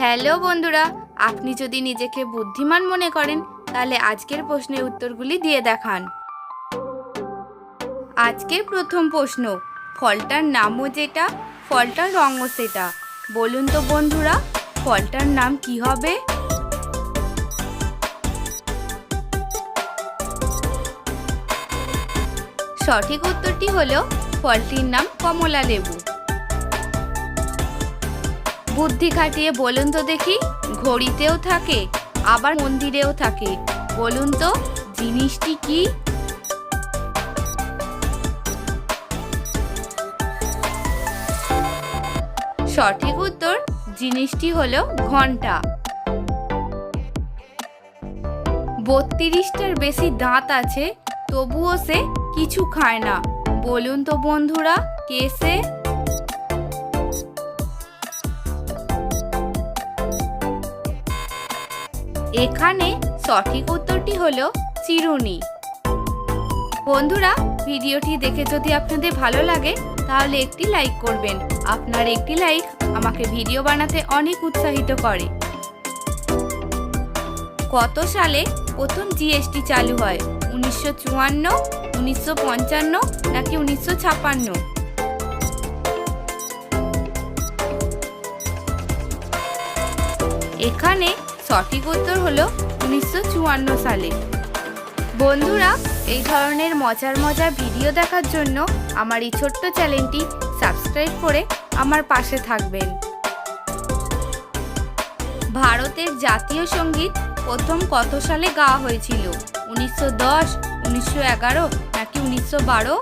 Hello বন্ধুরা, আপনি যদি নিজেকে বুদ্ধিমান মনে করেন, তাহলে আজকের প্রশ্নের উত্তরগুলি দিয়ে দেখান। আজকের প্রথম প্রশ্ন, ফলটার নামও যেটা, ফলটার রঙও সেটা। বলুন তো বন্ধুরা, ফলটার নাম কি হবে? সঠিক উত্তরটি হলো, ফলটির নাম কমলা লেবু বুদ্ধি খাটিয়ে বলুন তো দেখি, ঘড়িতেও থাকে, আবার মন্দিরেও থাকে। বলুন তো, জিনিসটি কি? সঠিক উত্তর, জিনিসটি হলো ঘণ্টা। বত্রিশটার বেশি দাঁত আছে, তবুও সে কিছু খায় না। বলুন তো বন্ধুরা, কে সে? এখানে সঠিক উত্তরটি হলো চিরুনি। বন্ধুরা, ভিডিওটি দেখে যদি আপনাদের ভালো লাগে, তাহলে একটি লাইক করবেন। আপনার একটি লাইক আমাকে ভিডিও বানাতে অনেক উৎসাহিত করে। কত সালে প্রথম জিএসটি চালু হয়, উনিশশো চুয়ান্ন, উনিশশো পঞ্চান্ন নাকি উনিশশো ছাপান্ন এখানে সঠিক উত্তর হলো উনিশশো চুয়ান্ন সালে। বন্ধুরা, এই ধরনের মজার মজার ভিডিও দেখার জন্য আমার এই ছোট্ট চ্যানেলটি সাবস্ক্রাইব করে আমার পাশে থাকবেন। ভারতের জাতীয় সংগীত প্রথম কত সালে গাওয়া হয়েছিল? উনিশশো দশ, উনিশশো এগারো নাকি উনিশশো বারো?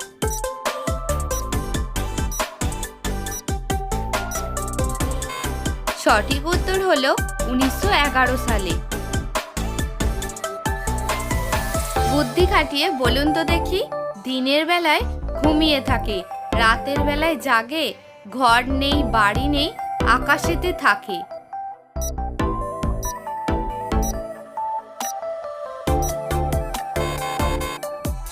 সঠিক উত্তর হলো উনিশশো সালে। বুদ্ধি খাটিয়ে বলুন তো দেখি, দিনের বেলায় ঘুমিয়ে থাকে, রাতের বেলায় জাগে, ঘর নেই, বাড়ি নেই, আকাশেতে থাকে।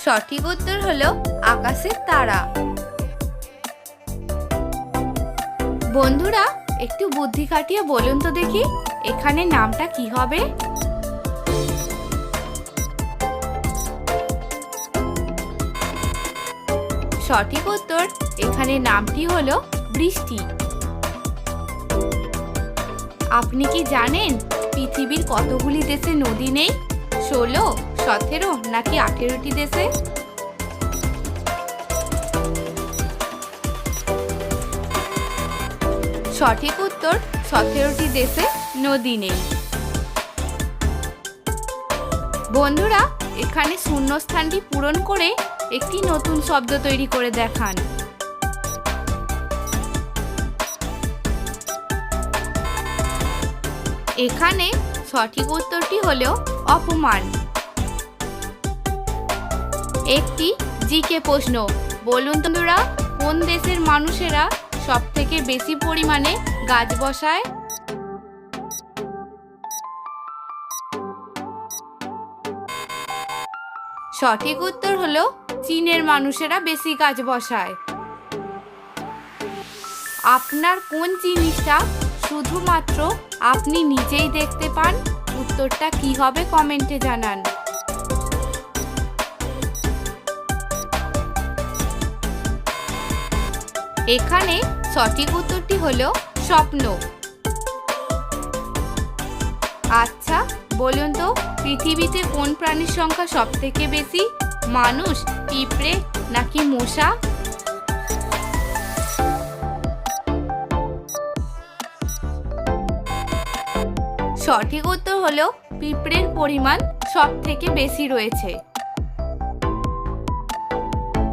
সঠিক উত্তর হলো আকাশের তারা। বন্ধুরা একটু বুদ্ধি খাটিয়ে বলুন তো দেখি, এখানে নামটা কি হবে? সঠিক উত্তর, এখানে নামটি হলো বৃষ্টি। আপনি কি জানেন পৃথিবীর কতগুলি দেশে নদী নেই? ষোলো, সতেরো নাকি আঠেরোটি দেশে? সঠিক উত্তর সতেরোটি দেশে নদী নেই। বন্ধুরা, এখানে শূন্যস্থানটি পূরণ করে একটি নতুন শব্দ তৈরি করে দেখান। এখানে সঠিক উত্তরটি হলো অপমান। একটি জিকে প্রশ্ন, বলুন তোমরা কোন দেশের মানুষেরা সব থেকে বেশি পরিমাণে গাছ বসায়? সঠিক উত্তর হলো, চীনের মানুষেরা বেশি গাছ বসায়। আপনার কোন জিনিসটা শুধুমাত্র আপনি নিজেই দেখতে পান? উত্তরটা কি হবে কমেন্টে জানান। এখানে সঠিক উত্তরটি হলো স্বপ্ন। আচ্ছা বলুন তো, পৃথিবীতে কোন প্রাণীর সংখ্যা সব থেকে বেশি? মানুষ, পিঁপড়ে নাকি মশা সঠিক উত্তর হলো পিঁপড়ের পরিমাণ সব থেকে বেশি রয়েছে।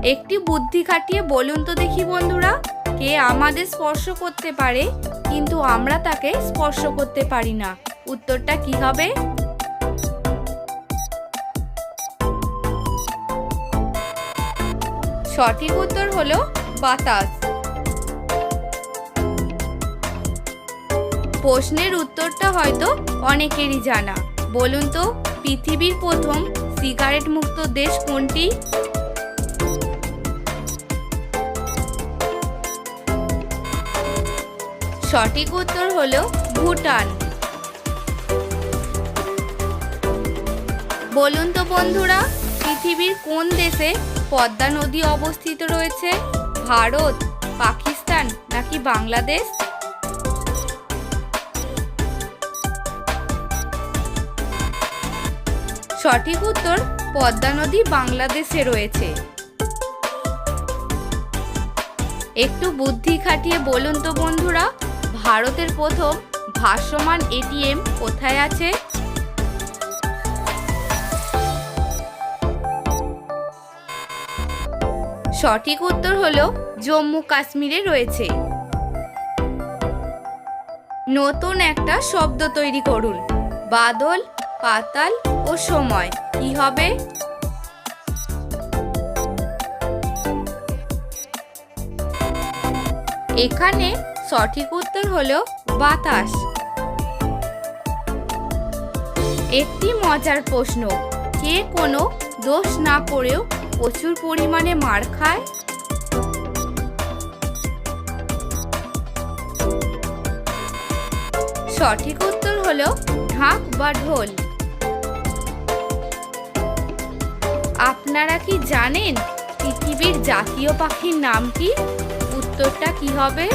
একটি বুদ্ধি খাটিয়ে বলুন তো দেখি বন্ধুরা, কে আমাদের স্পর্শ করতে পারে, কিন্তু আমরা তাকে স্পর্শ করতে পারি না। উত্তরটা কি হবে? সঠিক উত্তর হলো বাতাস। প্রশ্নের উত্তরটা হয়তো অনেকেরই জানা। বলুন তো, পৃথিবীর প্রথম সিগারেট মুক্ত দেশ কোনটি? সঠিক উত্তর হলো ভুটান। বলুন তো বন্ধুরা, পৃথিবীর কোন দেশে পদ্মা নদী অবস্থিত রয়েছে? ভারত, পাকিস্তান নাকি বাংলাদেশ? সঠিক উত্তর, পদ্মা নদী বাংলাদেশে রয়েছে। একটু বুদ্ধি খাটিয়ে বলুন তো বন্ধুরা ভারতের প্রথম ভাসমান এটিএম কোথায় আছে? সঠিক উত্তর হলো জম্মু কাশ্মীরে রয়েছে। নতুন একটা শব্দ তৈরি করুন। বাদল, পাতাল ও সময়। কি হবে? এখানে সঠিক উত্তর হলো বাতাস। একটি মজার প্রশ্ন, কে কোনো দোষ না করেও প্রচুর পরিমাণে মার খায়? সঠিক উত্তর হলো ঢাক বা ঢোল। আপনারা কি জানেন পৃথিবীর জাতীয় পাখির নাম কি? উত্তরটা কি হবে?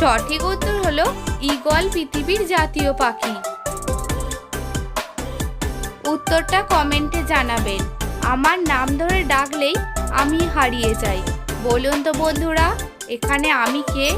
সঠিক উত্তর হলো ইগল পৃথিবীর জাতীয় পাখি। উত্তরটা কমেন্টে জানাবেন। আমার নাম ধরে ডাকলেই আমি হারিয়ে যাই। বলুন তো বন্ধুরা, এখানে আমি কে?